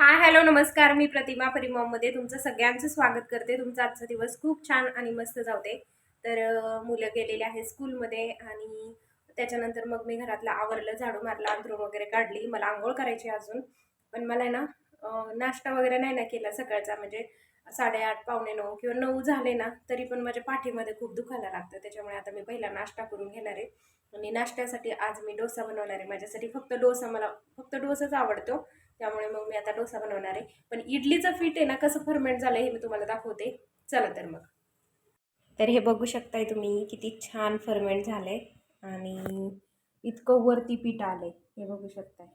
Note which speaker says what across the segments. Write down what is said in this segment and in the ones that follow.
Speaker 1: Hi hello नमस्कार. मी प्रतिमा परिमॉममध्ये तुमचं सगळ्यांचं स्वागत करते. तुमचा आजचा दिवस खूप छान आणि मस्त जाऊदे तर मुलं गेलेले आहे स्कूलमध्ये आणि त्याच्यानंतर मग मी घरातलं आवरलं झाडू मारला अंथरूण वगैरे काढली. मला आंघोळ करायची आहे अजून. पण मला आहे ना नाश्ता वगैरे नाही ना केला सकाळचा. म्हणजे साडेआठ पावणे नऊ किंवा नऊ झाले ना तरी पण माझ्या पाठीमध्ये खूप दुखायला लागतं. त्याच्यामुळे आता मी पहिला नाश्ता करून घेणार आहे. आणि नाश्त्यासाठी आज मी डोसा बनवणार आहे. माझ्यासाठी फक्त डोसा मला फक्त डोसाच आवडतो. त्यामुळे मग मी आता डोसा बनवणार आहे. पण इडलीचं पीठ आहे ना कसं फर्मेंट झालं हे मी तुम्हाला दाखवते. चला तर मग. तर हे बघू शकताय तुम्ही किती छान फर्मेंट झालंय आणि इतकं वरती पीठ आलं आहे हे बघू शकताय.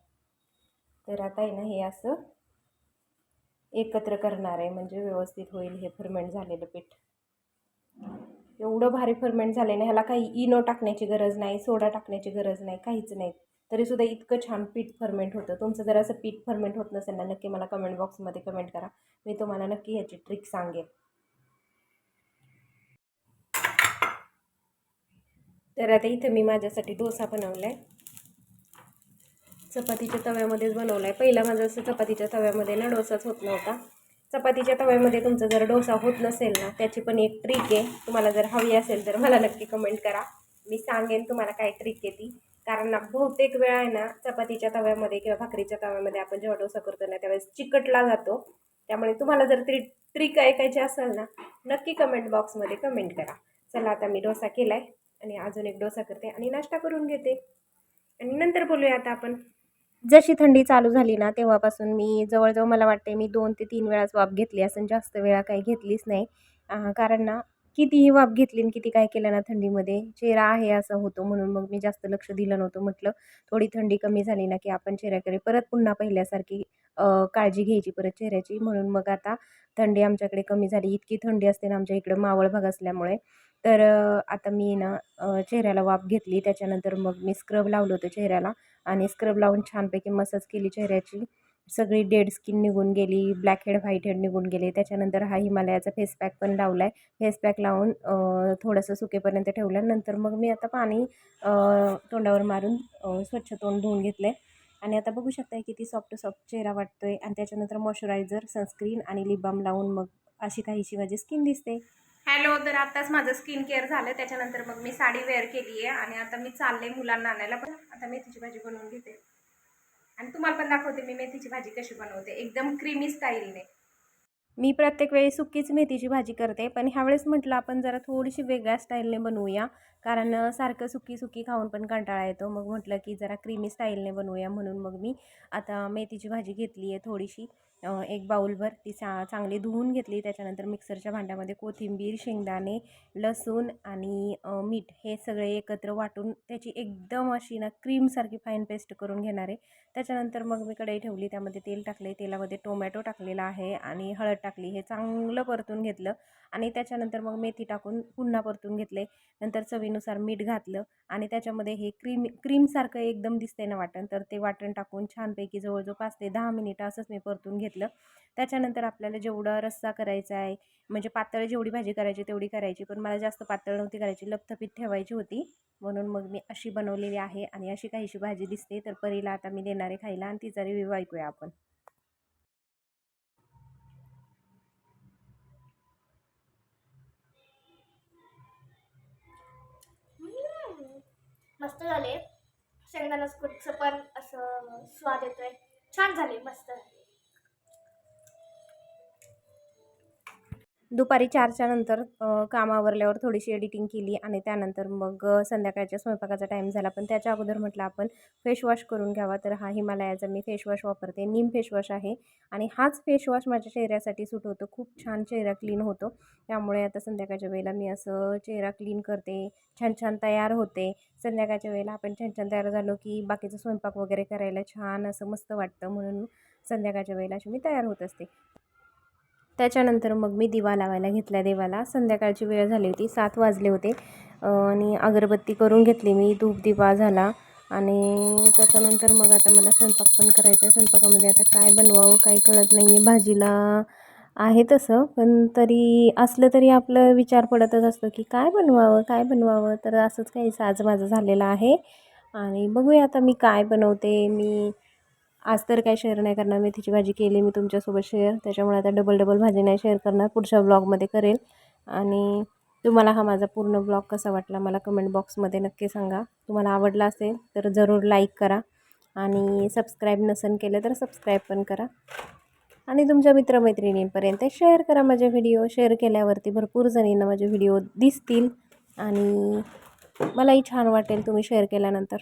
Speaker 1: तर आता आहे ना हे असं एकत्र करणार आहे. म्हणजे व्यवस्थित होईल हे फर्मेंट झालेलं पीठ. एवढं भारी फर्मेंट झालं ना ह्याला काही इनो टाकण्याची गरज नाही सोडा टाकण्याची गरज नाही काहीच नाही. तरीसुद्धा इतकं छान पीठ फर्मेंट होतं. तुमचं जर असं पीठ फर्मेंट होत नसेल ना नक्की मला कमेंट बॉक्समध्ये कमेंट करा. मी तुम्हाला नक्की ह्याची ट्रिक सांगेन तर आता इथं मी माझ्यासाठी डोसा बनवला आहे चपातीच्या तव्यामध्येच बनवला आहे पहिला माझा असं चपातीच्या तव्यामध्ये ना डोसाच होत नव्हता. चपातीच्या तव्यामध्ये तुमचा जर डोसा होत नसेल ना त्याची पण एक ट्रिक आहे. तुम्हाला जर हवी असेल तर मला नक्की कमेंट करा. मी सांगेन तुम्हाला काय ट्रिक आहे ती. कारण ना बहुतेक वेळा आहे ना चपातीच्या तव्यामध्ये किंवा भाकरीच्या तव्यामध्ये आपण जेव्हा डोसा करतो ना त्यावेळेस चिकटला जातो. त्यामुळे तुम्हाला जर ती ट्रिक ऐकायची असेल ना नक्की कमेंट बॉक्समध्ये कमेंट करा. चला आता मी डोसा केला आहे आणि अजून एक डोसा करते आणि नाश्ता करून घेते. आणि नंतर बोलूया आता आपण. जशी थंडी चालू झाली ना तेव्हापासून मी जवळजवळ मला वाटते मी दोन ते तीन वेळाच वाफ घेतली असं जास्त वेळा काही घेतलीच नाही. कारण ना कितीही वाफ घेतली आणि किती काय केलं ना थंडीमध्ये? चेहरा आहे असं होतो म्हणून मग मी जास्त लक्ष दिलं नव्हतं. म्हटलं थोडी थंडी कमी झाली ना की आपण चेहऱ्याकडे परत पुन्हा पहिल्यासारखी काळजी घ्यायची परत चेहऱ्याची. म्हणून मग आता थंडी आमच्याकडे कमी झाली. इतकी थंडी असते ना आमच्या इकडं मावळ भाग असल्यामुळे. तर आता मी ना चेहऱ्याला वाफ घेतली. त्याच्यानंतर मग मी स्क्रब लावलं होतं चेहऱ्याला आणि स्क्रब लावून छानपैकी मसाज केली चेहऱ्याची. सगळी डेड स्किन निघून गेली ब्लॅक हेड व्हाईट हेड निघून गेले. त्याच्यानंतर हा हिमालयाचा फेस पॅक पण लावला आहे फेस पॅक लावून थोडंसं सुकेपर्यंत ठेवलं. नंतर मग मी आता पाणी तोंडावर मारून स्वच्छ तोंड धुवून घेतले आणि आता बघू शकताय किती सॉफ्ट सॉफ्ट चेहरा वाटतोय. आणि त्याच्यानंतर मॉइश्चरायझर सनस्क्रीन आणि लिप बाम लावून मग अशी काहीशी माझी स्किन दिसते. हॅलो तर आताच माझं स्किन केअर झालं. त्याच्यानंतर मग मी साडी वेअर केली आहे आणि आता मी चालले मुलांना आणायला. पण आता मेथीची भाजी बनवून घेते. आणि तुम्हाला पण दाखवते मी मेथीची भाजी कशी बनवते. एकदम क्रीमी स्टाईलने मी प्रत्येक वेळी सुकीच मेथीची भाजी करते पण ह्यावेळेस म्हटलं आपण जरा थोडीशी वेगळ्या स्टाईलने बनवूया. कारण सारखं सुकी सुकी खाऊन पण कंटाळा येतो. मग म्हटलं की जरा क्रीमी स्टाईलने बनवूया म्हणून मग मी आता मेथीची भाजी घेतली आहे थोडीशी. एक बाऊलभर ती चा चांगली धुवून घेतली. त्याच्यानंतर मिक्सरच्या भांड्यामध्ये कोथिंबीर शेंगदाणे लसूण आणि मीठ हे सगळे एकत्र वाटून त्याची एकदम अशी ना क्रीमसारखी फाईन पेस्ट करून घेणार आहे. त्याच्यानंतर मग मी कढई ठेवली. त्यामध्ये तेल टाकले. तेलामध्ये टोमॅटो टाकलेला आहे आणि हळद टाकली. हे चांगलं परतून घेतलं आणि त्याच्यानंतर मग मेथी टाकून पुन्हा परतून घेतले. नंतर चवीनुसार मीठ घातलं आणि त्याच्यामध्ये हे क्रीम क्रीमसारखं एकदम दिसते ना वाटण. तर ते वाटण टाकून छानपैकी जवळजवळ पाच ते दहा मिनिटं असंच मी परतून घेतलं. घेतलं. त्याच्यानंतर आपल्याला जेवढा रस्सा करायचा आहे म्हणजे पातळ जेवढी भाजी करायची तेवढी करायची पण मला जास्त पातळ नव्हती करायची लपथपीत ठेवायची होती. म्हणून मग मी अशी बनवलेली आहे आणि अशी काहीशी भाजी दिसते तर परीला आता मी देणार आहे खायला आणि तिचा रिव्ह्यू ऐकूया आपण.
Speaker 2: मस्त झाले. शेंगदाणा पण असं स्वाद येतोय. छान झाले मस्त.
Speaker 1: दुपारी चारच्या नंतर काम आवरल्यावर थोडीशी एडिटिंग केली आणि त्यानंतर मग संध्याकाळच्या स्वयंपाकाचा टाईम झाला. पण त्याच्या अगोदर म्हटलं आपण फेशवॉश करून घ्यावा तर हा हिमालयाचा मी फेशवॉश वापरते नीम फेशवॉश आहे. आणि हाच फेशवॉश माझ्या चेहऱ्यासाठी सूट होतो. खूप छान चेहरा क्लीन होतो. त्यामुळे आता संध्याकाळच्या वेळेला मी असं चेहरा क्लीन करते छान छान तयार होते. संध्याकाळच्या वेळेला आपण छान छान तयार झालो की बाकीचं स्वयंपाक वगैरे करायला छान असं मस्त वाटतं म्हणून संध्याकाळच्या वेळेला अशी मी तयार होत असते. त्याच्यानंतर मग मी दिवा लावायला घेतला देवाला. संध्याकाळची वेळ झाली होती सात वाजले होते. आणि अगरबत्ती करून घेतली मी धूप दिवा झाला. आणि त्याच्यानंतर मग आता मला स्वयंपाक पण करायचा आहे. स्वयंपाकामध्ये आता काय बनवावं काय कळत नाही आहे भाजीला आहे तसं पण तरी असलं तरी आपलं विचार पडतच असतो की काय बनवावं काय बनवावं? तर असंच काही साज माझं झालेलं आहे. आणि बघूया आता मी काय बनवते. मी आज तर काय शेअर नाही करणार. मेथीची भाजी केली मी तुमच्यासोबत शेअर त्याच्यामुळे आता डबल डबल भाजी नाही शेअर करणार. पुढच्या ब्लॉगमध्ये करेल आणि तुम्हाला हा माझा पूर्ण ब्लॉग कसा वाटला मला कमेंट बॉक्समध्ये नक्की सांगा. तुम्हाला आवडला असेल तर जरूर लाईक करा. आणि सबस्क्राईब नसेल केलं तर सबस्क्राईब पण करा. आणि तुमच्या मित्रमैत्रिणींपर्यंत शेअर करा माझे व्हिडिओ शेअर केल्यावरती भरपूर जणींना माझे व्हिडिओ दिसतील. आणि मलाही छान वाटेल तुम्ही शेअर केल्यानंतर.